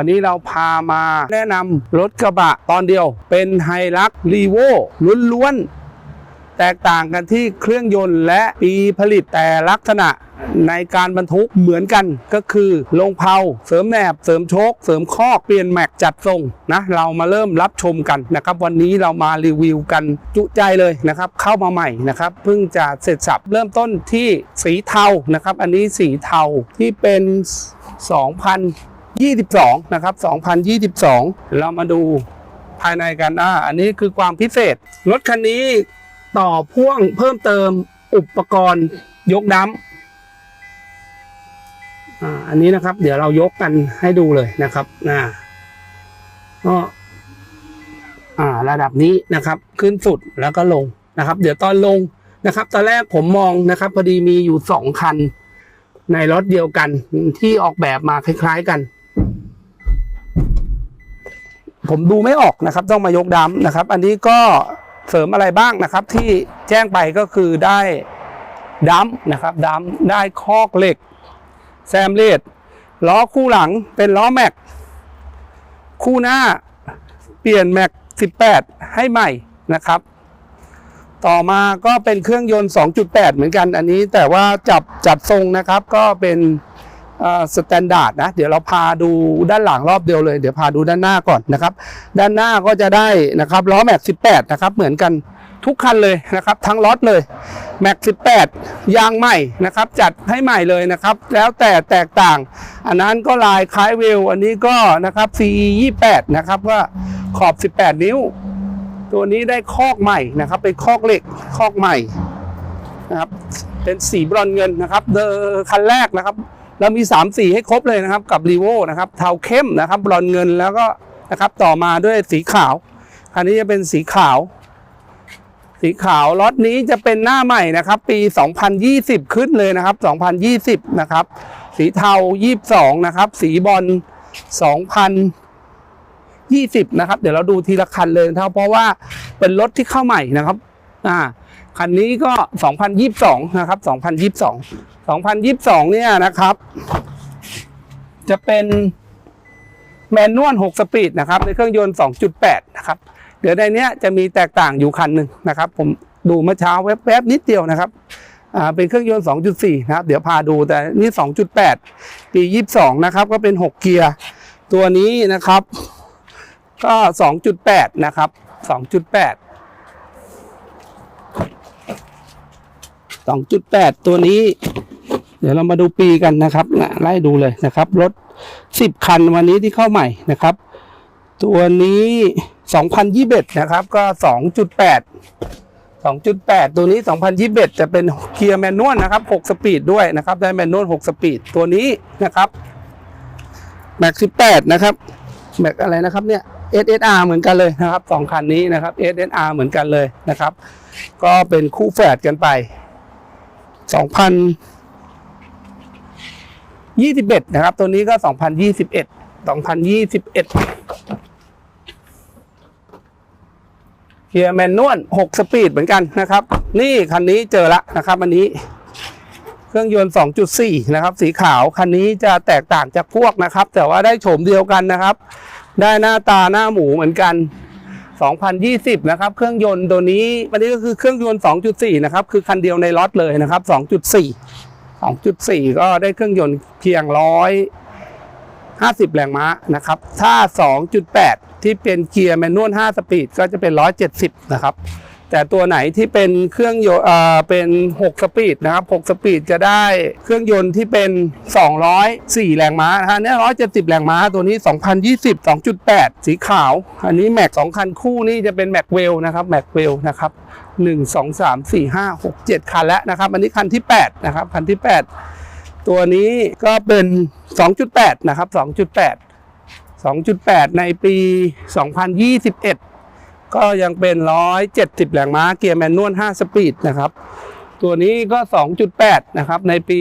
วันนี้เราพามาแนะนำรถกระบะตอนเดียว เป็นไฮรักรีโวล้วนๆ แตกต่างกันที่เครื่องยนต์และปีผลิตแต่ลักษณะในการบรรทุกเหมือนกันก็คือลงเพลาเสริมแหนบ เสริมโชค เสริมคอกเปลี่ยนแม็กจัดทรงนะเรามาเริ่มรับชมกันนะครับ วันนี้เรามารีวิวกันจุใจเลยนะครับ เข้ามาใหม่นะครับเพิ่งจะเสร็จสับเริ่มต้นที่สีเทานะครับ อันนี้สีเทาที่เป็น 2022 นะครับ 2022 เรามาดูภายในกันอ่าอันนี้คือความพิเศษ รถคันนี้ต่อพ่วงเพิ่มเติมอุปกรณ์ยกดัมอ่าอันนี้นะครับ เดี๋ยวเรายกกันให้ดูเลยนะครับนะก็อ่าระดับนี้นะครับ ขึ้นสุดแล้วก็ลงนะครับ เดี๋ยวตอนลงนะครับ ตอนแรกผมมองนะครับพอดีมีอยู่สองคันในรถเดียวกันที่ออกแบบมาคล้าย ๆ กัน ผมดูไม่ออกนะครับ ต้องมายกดัมนะครับ อันนี้ก็เสริมอะไรบ้างนะครับ ที่แจ้งไปก็คือได้ดัมนะครับดัมได้คอกเหล็ก แซมเลดล้อคู่หลังเป็นล้อแม็ก คู่หน้าเปลี่ยนแม็ก 18 ให้ใหม่นะครับ ต่อมาก็เป็นเครื่องยนต์ 2.8 เหมือนกันอันนี้แต่ว่าจับจัดทรงนะครับก็เป็น สแตนดาร์ดนะ เดี๋ยวเราพาดูด้านหลังรอบเดียวเลย เดี๋ยวพาดูด้านหน้าก่อนนะครับ ด้านหน้าก็จะได้นะครับล้อแม็ก18 นะครับ เหมือนกันทุกคันเลยนะครับ ทั้งล็อตเลยแม็ก18 ยางใหม่นะครับ จัดให้ใหม่เลยนะครับ แล้วแต่แตกต่าง อันนั้นก็ลายคล้ายเวล อันนี้ก็นะครับ CE 28 นะครับก็ขอบ 18 นิ้ว ตัวนี้ได้คอกใหม่นะครับ เป็นคอกเหล็กคอกใหม่นะครับ เป็นสีบรอนเงินนะครับเดอคันแรกนะครับ เรามี 3 สีให้ครบเลยนะครับกับรีโวนะครับเทาเข้มนะครับบรอนเงินแล้วก็นะครับต่อมาด้วยสีขาวคันนี้จะเป็นสีขาว สีขาวล็อตนี้จะเป็นหน้าใหม่นะครับ ปี 2020 ขึ้นเลยนะครับ 2020 นะครับ สีเทา 22 นะครับ สีบอล2020 นะครับ เดี๋ยวเราดูทีละคันเลยนะครับเพราะว่าเป็นรถที่เข้าใหม่นะครับอ่า คันนี้ก็ 2022 นะครับ 2022 2022 เนี่ยนะครับ จะเป็นแมนนวล 6 สปีดนะครับ ในเครื่องยนต์ 2.8 นะครับ เดี๋ยวในเนี้ยจะมีแตกต่างอยู่คันหนึ่งนะครับ ผมดูเมื่อเช้าแวบๆนิดเดียวนะครับอ่าเป็นเครื่องยนต์ 2.4 นะครับ เดี๋ยวพาดูแต่นี่ 2.8 ปี 22 นะครับ ก็เป็น 6 เกียร์ ตัวนี้นะครับ ก็ 2.8 นะครับ 2.8 2.8 ตัวนี้ เดี๋ยวเรามาดูปีกันนะครับนะไล่ดูเลยนะครับรถ 10 คันวันนี้ที่เข้าใหม่นะครับ ตัวนี้ 2021 นะครับก็ 2.8 2.8 ตัวนี้ 2021 จะเป็นเกียร์แมนนวลนะครับ 6 สปีดด้วยนะครับ ได้แมนนวล 6 สปีด ตัวนี้นะครับแม็ก18 นะครับแม็กอะไรนะครับเนี่ย SSR เหมือนกันเลยนะครับสองคันนี้นะครับ SSR เหมือนกันเลยนะครับ ก็เป็นคู่แฝดกันไป 2021 นะครับ ตัวนี้ก็ 2021 2021เกียร์แมนนวล6สปีดเหมือนกันนะครับ นี่คันนี้เจอละนะครับอันนี้ เครื่องยนต์ 2.4 นะครับ สีขาวคันนี้จะแตกต่างจากพวกนะครับ แต่ว่าได้โฉมเดียวกันนะครับ ได้หน้าตาหน้าหมูเหมือนกัน 2020 นะครับ เครื่องยนต์ตัวนี้วันนี้ก็คือเครื่องยนต์ 2.4 นะครับ คือคันเดียวในล็อตเลยนะครับ 2.4 2.4 ก็ได้เครื่องยนต์เพียง 150 แรงม้านะครับ ถ้า 2.8 ที่เป็นเกียร์แมนนวล 5 สปีดก็จะเป็น 170 นะครับ แต่ตัวไหนที่เป็นเครื่องยนต์เอ่อเป็น 6 สปีดนะครับ 6 สปีดจะได้เครื่องยนต์ที่เป็น 204 แรงม้านะฮะเนี่ย170 แรงม้า ตัวนี้ 2020 2.8 สีขาว อันนี้แม็ก2คันคู่นี่จะเป็นแม็กเวลนะครับแม็กเวลนะครับ 1 2 3 4 5 6 7 คันแล้วนะครับ อันนี้คันที่ 8 นะครับ คันที่ 8 ตัวนี้ก็เป็น 2.8 นะครับ 2.8 2.8 ในปี 2021 ก็ยังเป็น 170แรงม้าเกียร์แมนนวล 5 สปีดนะครับ ตัวนี้ก็ 2.8 นะครับ ในปี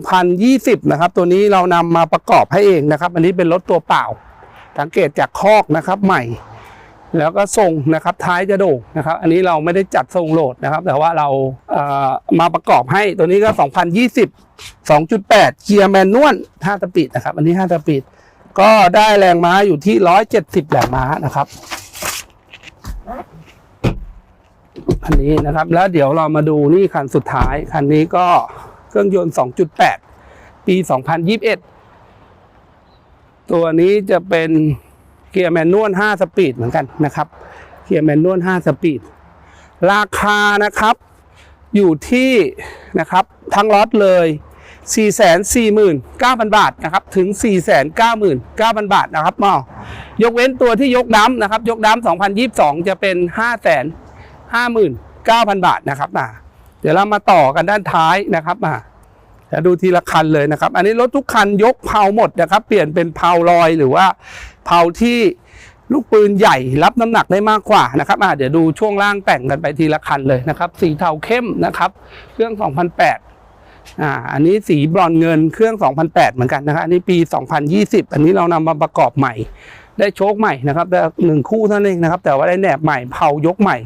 2020 นะครับ ตัวนี้เรานำมาประกอบให้เองนะครับ อันนี้เป็นรถตัวเปล่า สังเกตจากคอกนะครับใหม่ แล้วก็ทรงนะครับท้ายจะโด่งนะครับ อันนี้เราไม่ได้จัดทรงโหลดนะครับ แต่ว่าเราเอ่อมาประกอบให้ตัวนี้ก็ 2020 2.8 เกียร์แมนนวล 5 สปีดนะครับ อันนี้ 5 สปีด ก็ได้แรงม้าอยู่ที่ร้อยเจ็ดสิบแรงม้านะครับคันนี้นะครับแล้วเดี๋ยวเรามาดูนี่คันสุดท้าย คันนี้ก็เครื่องยนต์ 2.8 ปี 2021 ตัวนี้จะเป็นเกียร์แมนนวล 5 สปีดเหมือนกันนะครับ เกียร์แมนนวล 5 สปีด ราคานะครับ อยู่ที่นะครับทั้งล็อตเลย 449,000 บาทนะครับถึง 499,000 บาทนะครับมอยกเว้นตัวที่ยกดั้มนะครับยกดั้ม2022 จะเป็น 559,000 บาทนะครับอะเดี๋ยวเรามาต่อกันด้านท้ายนะครับอะจะดูทีละคันเลยนะครับ อันนี้รถทุกคันยกเพลาหมดนะครับ เปลี่ยนเป็นเพลาลอยหรือว่าเพลาที่ลูกปืนใหญ่รับน้ำหนักได้มากกว่านะครับอะเดี๋ยวดูช่วงล่างแต่งกันไปทีละคันเลยนะครับ สีเทาเข้มนะครับ เครื่อง 2008 อ่าอันนี้สีบรอนเงินเครื่อง 2008 เหมือนกันนะครับอันนี้ปี 2020 อันนี้เรานำมาประกอบใหม่ ได้โชคใหม่นะครับแต่หนึ่งคู่เท่านั้นเองนะครับ แต่ว่าได้แหนบใหม่เผายกใหม่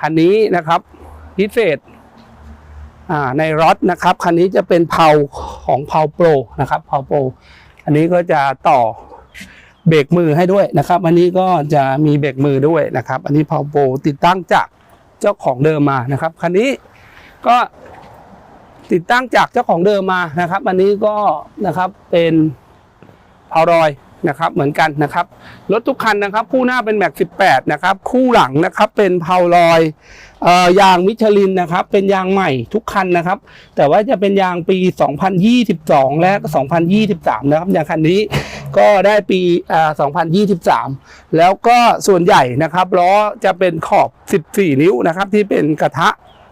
คันนี้นะครับพิเศษอ่าในรถนะครับคันนี้จะเป็นเผาของเผาโปรนะครับเผาโปรอันนี้ก็จะต่อเบรกมือให้ด้วยนะครับ อันนี้ก็จะมีเบรกมือด้วยนะครับ อันนี้เผาโปรติดตั้งจากเจ้าของเดิมมานะครับคันนี้ก็ ติดตั้งจากเจ้าของเดิมมานะครับ อันนี้ก็นะครับเป็นพารอยนะครับเหมือนกันนะครับรถทุกคันนะครับ คู่หน้าเป็นแม็ก 18 นะครับ คู่หลังนะครับเป็นเพาวรอยออยางมิชลินนะครับ เป็นยางใหม่ทุกคันนะครับ แต่ว่าจะเป็นยางปี 2022 และ 2023 นะครับอย่างคันนี้ก็ได้ปีอ่า2023 แล้วก็ส่วนใหญ่นะครับล้อจะเป็นขอบ 14 นิ้วนะครับที่เป็นกระทะ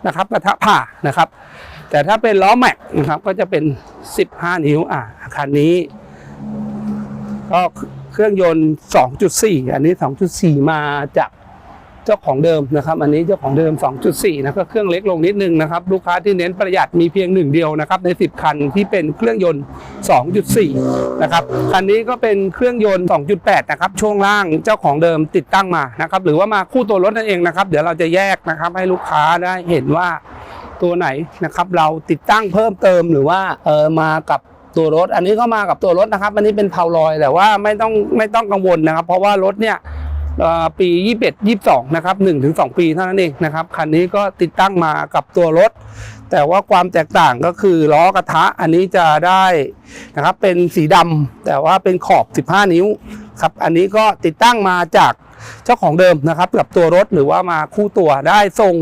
นะครับกระทะผ่านะครับ แต่ถ้าเป็นล้อแม็กนะครับก็จะเป็น 15 นิ้วอะคันนี้ ก็เครื่องยนต์ 2.4 อันนี้ 2.4 มาจากเจ้าของเดิมนะครับ อันนี้เจ้าของเดิม 2.4 นะก็เครื่องเล็กลงนิดนึงนะครับ ลูกค้าที่เน้นประหยัดมีเพียงหนึ่งเดียวนะครับใน 10 คันที่เป็นเครื่องยนต์ 2.4 นะครับ คันนี้ก็เป็นเครื่องยนต์ 2.8 นะครับ ช่วงล่างเจ้าของเดิมติดตั้งมานะครับ หรือว่ามาคู่ตัวรถนั่นเองนะครับ เดี๋ยวเราจะแยกนะครับให้ลูกค้าได้เห็นว่า ตัวไหนนะครับ เราติดตั้งเพิ่มเติมหรือว่าเออมากับตัวรถ อันนี้ก็มากับตัวรถนะครับ อันนี้เป็นเพาลอย แต่ว่าไม่ต้องไม่ต้องกังวลนะครับ เพราะว่ารถเนี่ยเอ่อปี 21 22 นะครับ1ถึง2ปีเท่านั้นเองนะครับ คันนี้ก็ติดตั้งมากับตัวรถ แต่ว่าความแตกต่างก็คือล้อกระทะอันนี้จะได้นะครับเป็นสีดำแต่ว่าเป็นขอบ 15 นิ้วครับ อันนี้ก็ติดตั้งมาจาก เจ้าของเดิมนะครับกับตัวรถหรือว่ามาคู่ตัวได้ทรง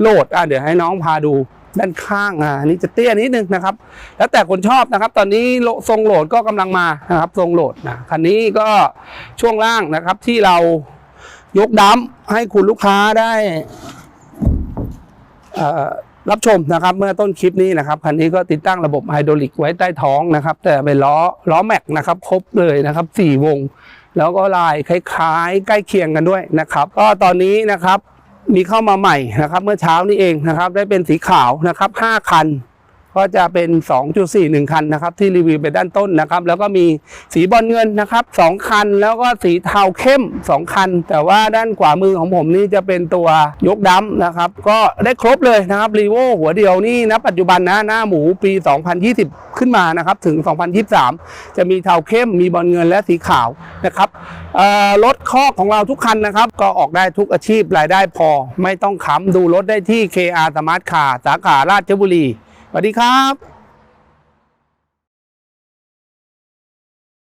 โหลดอะเดี๋ยวให้น้องพาดูด้านข้างอะอันนี้จะเตี้ยนิดนึงนะครับ แล้วแต่คนชอบนะครับ ตอนนี้ทรงโหลดก็กำลังมานะครับ ทรงโหลดนะคันนี้ก็ช่วงล่างนะครับที่เรายกดัมให้คุณลูกค้าได้รับชมนะครับเมื่อต้นคลิปนี้นะครับคันนี้ก็ติดตั้งระบบไฮดรอลิกไว้ใต้ท้องนะครับ แต่เป็นล้อล้อแม็กนะครับ ครบเลยนะครับสี่วง แล้วก็ลายคล้ายๆ ใกล้เคียงกันด้วยนะครับ ก็ตอนนี้นะครับมีเข้ามาใหม่นะครับ เมื่อเช้านี้เองนะครับ ได้เป็นสีขาวนะครับ5คัน ก็จะเป็น 2.41 คันนะครับ ที่รีวิวไปด้านต้นนะครับ แล้วก็มีสีบอลเงินนะครับ2คัน แล้วก็สีเทาเข้ม 2 คัน แต่ว่าด้านขวามือของผมนี่จะเป็นตัวยกดัมนะครับ ก็ได้ครบเลยนะครับรีโวหัวเดียวนี่นะปัจจุบันนะหน้าหมูปี 2020 ขึ้นมานะครับ ถึง 2023 จะมีเทาเข้ม มีบอลเงินและสีขาวนะครับรถคอกของเราทุกคันนะครับ ก็ออกได้ทุกอาชีพรายได้พอ ไม่ต้องค้ำดูรถได้ที่ KR Smart Car สาขาราชบุรี สวัสดีครับ